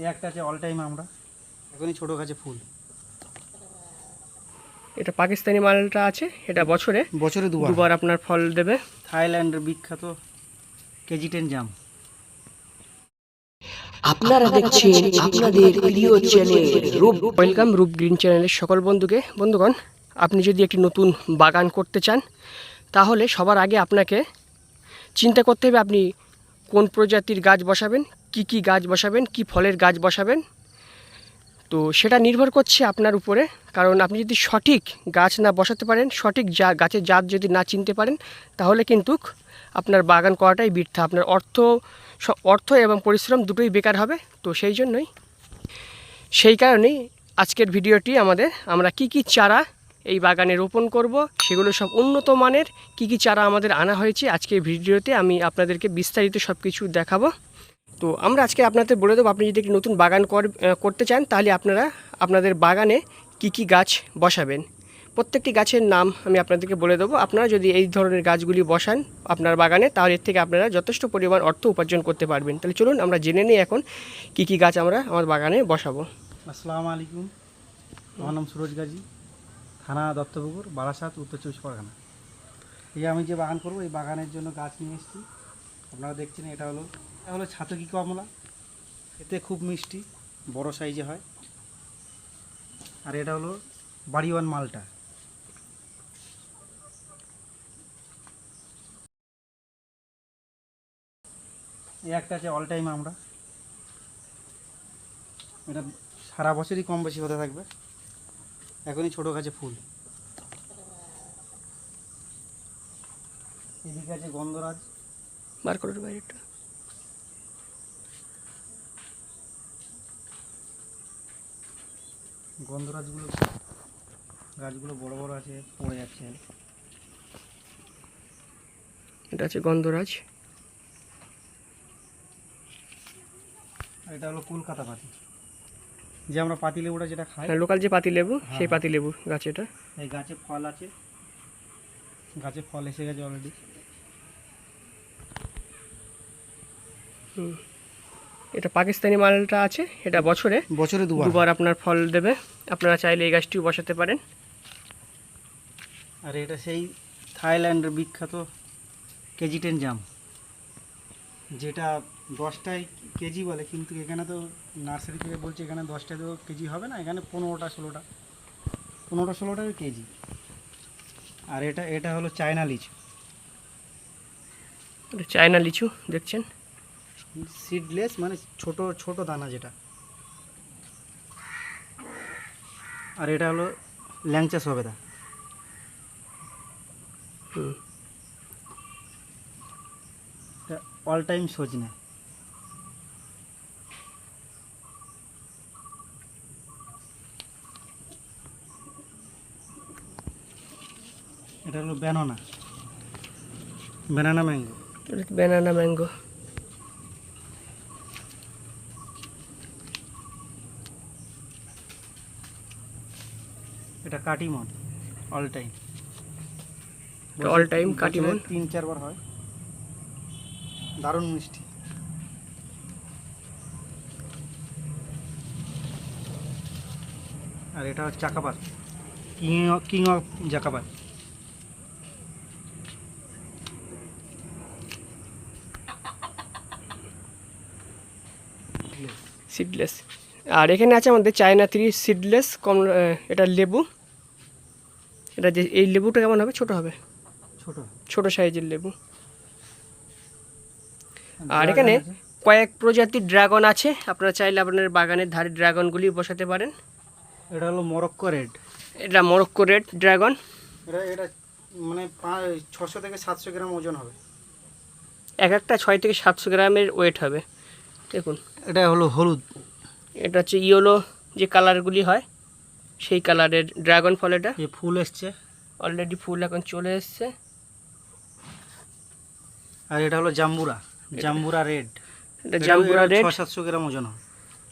এই একটা আছে অল টাইম আমরা। এখনই ছোটো গাছে ফুল। এটা পাকিস্তানি মালটা আছে এটা বছরে। বছরে দুবার। দুবার আপনার ফল দেবে। থাইল্যান্ডের বিখ্যাত কেজি টেন জাম। আপনারা দেখছেন আপনাদের প্রিয় চ্যানেল রূপ। ওয়েলকাম রূপ গ্রিন চ্যানেলের সকল বন্ধুকে। বন্ধুগণ আপনি যদি একটি নতুন বাগান করতে চান তাহলে সবার আগে আপনাকে চিন্তা করতে হবে আপনি কোন প্রজাতির গাছ বসাবেন, কি কি গাছ বসাবেন, কি ফলের গাছ বসাবেন? তো সেটা নির্ভর করছে আপনার উপরে, কারণ আপনি যদি সঠিক গাছ না বসাতে পারেন, সঠিক যা গাছের জাত যদি না চিনতে পারেন, তাহলে কিন্তু আপনার বাগান করাটাই বৃথা। আপনার অর্থ অর্থ এবং পরিশ্রম দুটোই বেকার হবে, তো সেই জন্যই। সেই কারণেই আজকের ভিডিওটি আমাদের, আমরা কি কি চারা এই বাগানে রোপণ করব। সেগুলো সব উন্নত মানের। কি কি চারা আমাদের আনা হয়েছে আজকের ভিডিওতে আমি আপনাদেরকে বিস্তারিত সব কিছু দেখাবো। তো আমরা আজকে আপনাদের বলে দেবো, আপনি যদি একটি নতুন বাগান কর- করতে চান, তাহলে আপনারা আপনাদের বাগানে কি কি গাছ বসাবেন। প্রত্যেকটি গাছের নাম আমি আপনাদেরকে বলে দেবো। আপনারা যদি এই ধরনের গাছগুলি বসান আপনার বাগানে, তাহলে এর থেকে আপনারা যথেষ্ট পরিমাণ অর্থ উপার্জন করতে পারবেন। তাহলে চলুন আমরা জেনে নিই এখন কি কি গাছ আমরা আমার বাগানে বসাবো। আসসালামু আলাইকুম। আমার নাম সুরজ গাজী। থানা দত্তপুকুর, বারাসাত, উত্তর চব্বিশ পরগনা। এই আমি যে বাগান করব, এই বাগানের জন্য গাছ নিয়ে এসেছি। আপনারা দেখছেন, এটা হলো এটা হলো ছাতকি কমলা। এতে খুব মিষ্টি, বড় সাইজে হয়। আর এটা হলো বাড়িওয়ান মালটা। এই একটা আছে অল টাইম আমরা। এটা সারা বছরই কম বেশি হতে থাকবে। এখনই ছোটো গাছে ফুল। এদিকে আছে গন্ধরাজ। বার করো বাইরেটা গন্ধরাজগুলো গাছগুলো বড় বড় আছে পড়ে যাচ্ছে। এটা আছে গন্ধরাজ। এটা হলো কলকাতা পাতি যে আমরা পাতি লেবুটা যেটা খাই। লোকাল যে পাতি লেবু সেই হ্যাঁ। পাতি লেবু গাছ এটা। এই গাছে ফল আছে। গাছে ফল এসে গেছে অলরেডি এটা পাকিস্তানি মালটা আছে এটা বছরে। বছরে দুবার। দুবার আপনার ফল দেবে। আপনারা চাইলে এই গাছটিও বসাতে পারেন। আর এটা সেই থাইল্যান্ডের বিখ্যাত কেজি টেন জাম। যেটা দশটায় কেজি বলে কিন্তু এখানে তো নার্সারি থেকে বলছে এখানে দশটায় তো কেজি হবে না এখানে পনেরোটা ষোলোটা। পনেরোটা ষোলোটা কেজি। আর এটা এটা হলো চায়না লিচু। চায়না লিচু দেখছেন? সিডলেস মানে ছোট ছোট দানা যেটা। আর এটা হলো ল্যাংচা সবেদা। অল টাইম সজনে। এটা হলো banana. Banana mango. Banana mango. এটা Katimon all time all time Katimon. তিন চারবার হয়। দারুণ মিষ্টি। আর এটা হচ্ছে চাকাপাত। কিং অফ কিং অফ জাকাপাত সিডলেস আর এখানে আছে আমাদের চায়না থ্রি সিডলেস কম এটা লেবু। এটা যে এই লেবুটা কেমন হবে? ছোট হবে। ছোট ছোট সাইজের লেবু। আর এখানে কয়েক প্রজাতির ড্রাগন আছে। আপনারা চাইলে আপনার বাগানের ধারে ড্রাগনগুলি বসাতে পারেন। এটা হলো মরক্কো রেড এটা মরক্কো রেড ড্রাগন এটা এটা মানে ছশো থেকে সাতশো গ্রাম ওজন হবে। এক একটা ছয় থেকে সাতশো গ্রামের ওয়েট হবে। দেখুন। এটা হলো হলুদ। এটা হচ্ছে ইয়েলো যে কালারগুলি হয় সেই কালারের ড্রাগন ফল এটা। ফুল এসছে। অলরেডি ফুল এখন চলে এসছে। আর এটা হলো জাম্বুরা। জাম্বুরা রেড। এটা জাম্বুরা রেড। ছ সাতশো গ্রাম ওজন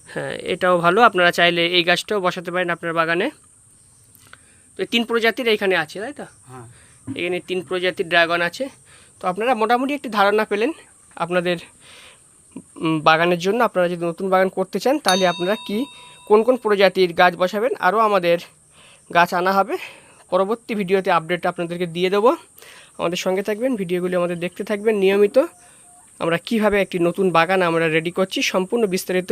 হ্যাঁ। এটাও ভালো। আপনারা চাইলে এই গাছটাও বসাতে পারেন আপনার বাগানে। তো তিন প্রজাতির এখানে আছে তাই তো? হ্যাঁ। এখানে তিন প্রজাতির ড্রাগন আছে। তো আপনারা মোটামুটি একটি ধারণা পেলেন আপনাদের বাগানের জন্য আপনারা যদি নতুন বাগান করতে চান, তাহলে আপনারা কি, কোন কোন প্রজাতির গাছ বসাবেন, আরও আমাদের গাছ আনা হবে। পরবর্তী ভিডিওতে আপডেট আপনাদেরকে দিয়ে দেবো। আমাদের সঙ্গে থাকবেন, ভিডিওগুলি আমাদের দেখতে থাকবেন নিয়মিত। আমরা কীভাবে একটি নতুন বাগান আমরা রেডি করছি, সম্পূর্ণ বিস্তারিত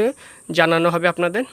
জানানো হবে আপনাদের।